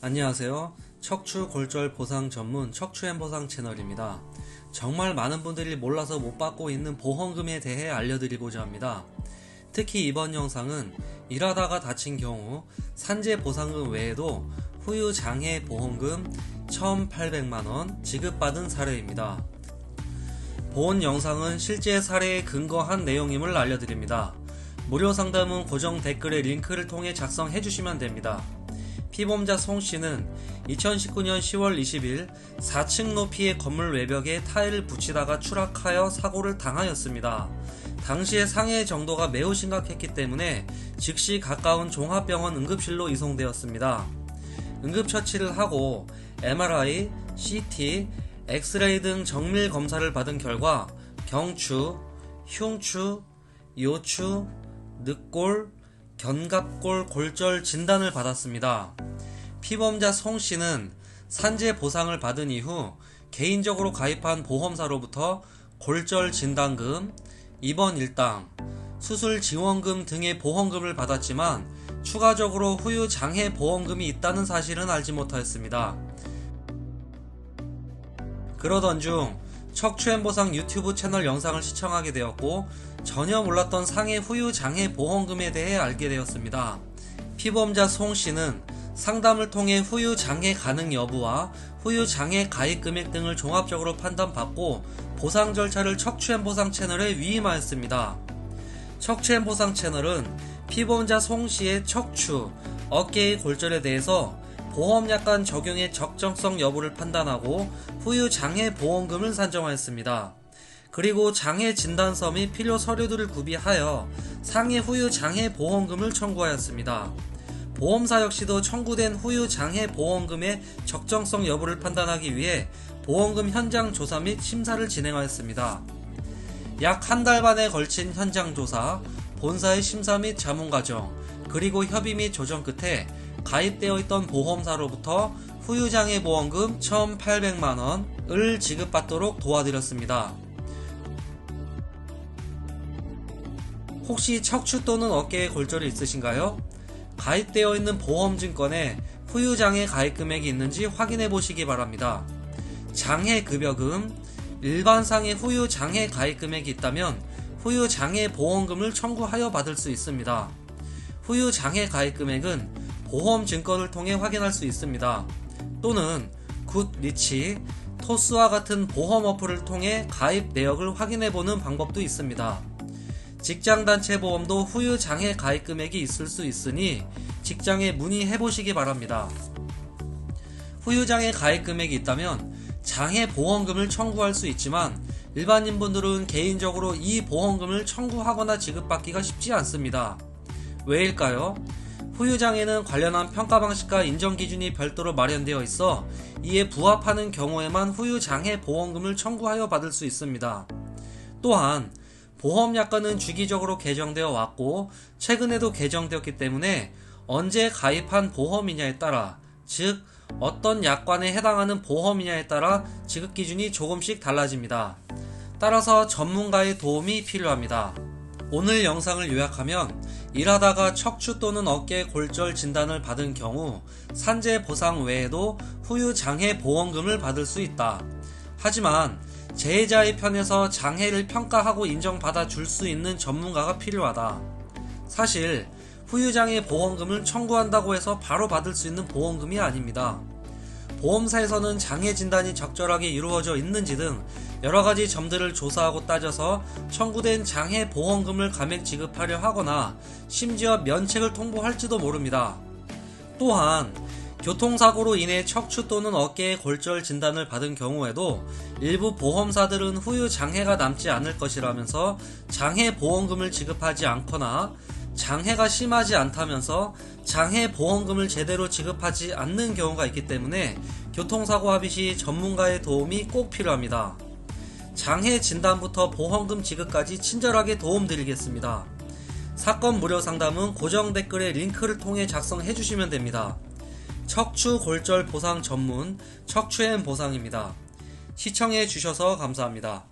안녕하세요. 척추 골절 보상 전문 척추앤 보상 채널입니다. 정말 많은 분들이 몰라서 못 받고 있는 보험금에 대해 알려드리고자 합니다. 특히 이번 영상은 일하다가 다친 경우 산재 보상금 외에도 후유 장애 보험금 1,800만원 지급받은 사례입니다. 본 영상은 실제 사례에 근거한 내용임을 알려드립니다. 무료 상담은 고정 댓글의 링크를 통해 작성해 주시면 됩니다. 피보험자 송 씨는 2019년 10월 20일 4층 높이의 건물 외벽에 타일을 붙이다가 추락하여 사고를 당하였습니다. 당시의 상해 정도가 매우 심각했기 때문에 즉시 가까운 종합병원 응급실로 이송되었습니다. 응급처치를 하고 MRI, CT, 엑스레이 등 정밀 검사를 받은 결과 경추, 흉추, 요추, 늑골, 견갑골 골절 진단을 받았습니다. 피범자 송 씨는 산재 보상을 받은 이후 개인적으로 가입한 보험사로부터 골절 진단금, 입원 일당, 수술 지원금 등의 보험금을 받았지만 추가적으로 후유 장애 보험금이 있다는 사실은 알지 못하였습니다. 그러던 중 척추앤보상 유튜브 채널 영상을 시청하게 되었고 전혀 몰랐던 상해 후유 장애 보험금에 대해 알게 되었습니다. 피보험자 송 씨는 상담을 통해 후유 장애 가능 여부와 후유 장애 가입 금액 등을 종합적으로 판단받고 보상 절차를 척추앤보상 채널에 위임하였습니다. 척추앤보상 채널은 피보험자 송 씨의 척추, 어깨의 골절에 대해서 보험약관 적용의 적정성 여부를 판단하고 후유 장애 보험금을 산정하였습니다. 그리고 장애 진단서 및 필요 서류들을 구비하여 상해 후유 장애 보험금을 청구하였습니다. 보험사 역시도 청구된 후유 장애 보험금의 적정성 여부를 판단하기 위해 보험금 현장 조사 및 심사를 진행하였습니다. 약 한 달 반에 걸친 현장 조사, 본사의 심사 및 자문 과정, 그리고 협의 및 조정 끝에 가입되어 있던 보험사로부터 후유장애 보험금 1,800만원을 지급받도록 도와드렸습니다. 혹시 척추 또는 어깨에 골절이 있으신가요? 가입되어 있는 보험증권에 후유장애 가입 금액이 있는지 확인해 보시기 바랍니다. 장애급여금, 일반상의 후유장애 가입 금액이 있다면 후유장애 보험금을 청구하여 받을 수 있습니다. 후유장애 가입 금액은 보험증권을 통해 확인할 수 있습니다. 또는 굿 리치, 토스와 같은 보험 어플을 통해 가입 내역을 확인해 보는 방법도 있습니다. 직장단체 보험도 후유 장애 가입 금액이 있을 수 있으니 직장에 문의해 보시기 바랍니다. 후유 장애 가입 금액이 있다면 장애 보험금을 청구할 수 있지만 일반인 분들은 개인적으로 이 보험금을 청구하거나 지급받기가 쉽지 않습니다. 왜일까요? 후유장애는 관련한 평가 방식과 인정 기준이 별도로 마련되어 있어 이에 부합하는 경우에만 후유장애 보험금을 청구하여 받을 수 있습니다. 또한 보험약관은 주기적으로 개정되어 왔고 최근에도 개정되었기 때문에 언제 가입한 보험이냐에 따라 즉 어떤 약관에 해당하는 보험이냐에 따라 지급 기준이 조금씩 달라집니다. 따라서 전문가의 도움이 필요합니다. 오늘 영상을 요약하면 일하다가 척추 또는 어깨 골절 진단을 받은 경우 산재 보상 외에도 후유 장애 보험금을 받을 수 있다. 하지만 제자의 편에서 장애를 평가하고 인정받아 줄 수 있는 전문가가 필요하다. 사실 후유장애 보험금을 청구한다고 해서 바로 받을 수 있는 보험금이 아닙니다. 보험사에서는 장애 진단이 적절하게 이루어져 있는지 등 여러 가지 점들을 조사하고 따져서 청구된 장애 보험금을 감액 지급하려 하거나 심지어 면책을 통보할지도 모릅니다. 또한 교통사고로 인해 척추 또는 어깨에 골절 진단을 받은 경우에도 일부 보험사들은 후유 장애가 남지 않을 것이라면서 장애 보험금을 지급하지 않거나 장애가 심하지 않다면서 장애 보험금을 제대로 지급하지 않는 경우가 있기 때문에 교통사고 합의 시 전문가의 도움이 꼭 필요합니다. 장애 진단부터 보험금 지급까지 친절하게 도움드리겠습니다. 사건 무료 상담은 고정 댓글에 링크를 통해 작성해 주시면 됩니다. 척추 골절 보상 전문 척추앤 보상입니다. 시청해 주셔서 감사합니다.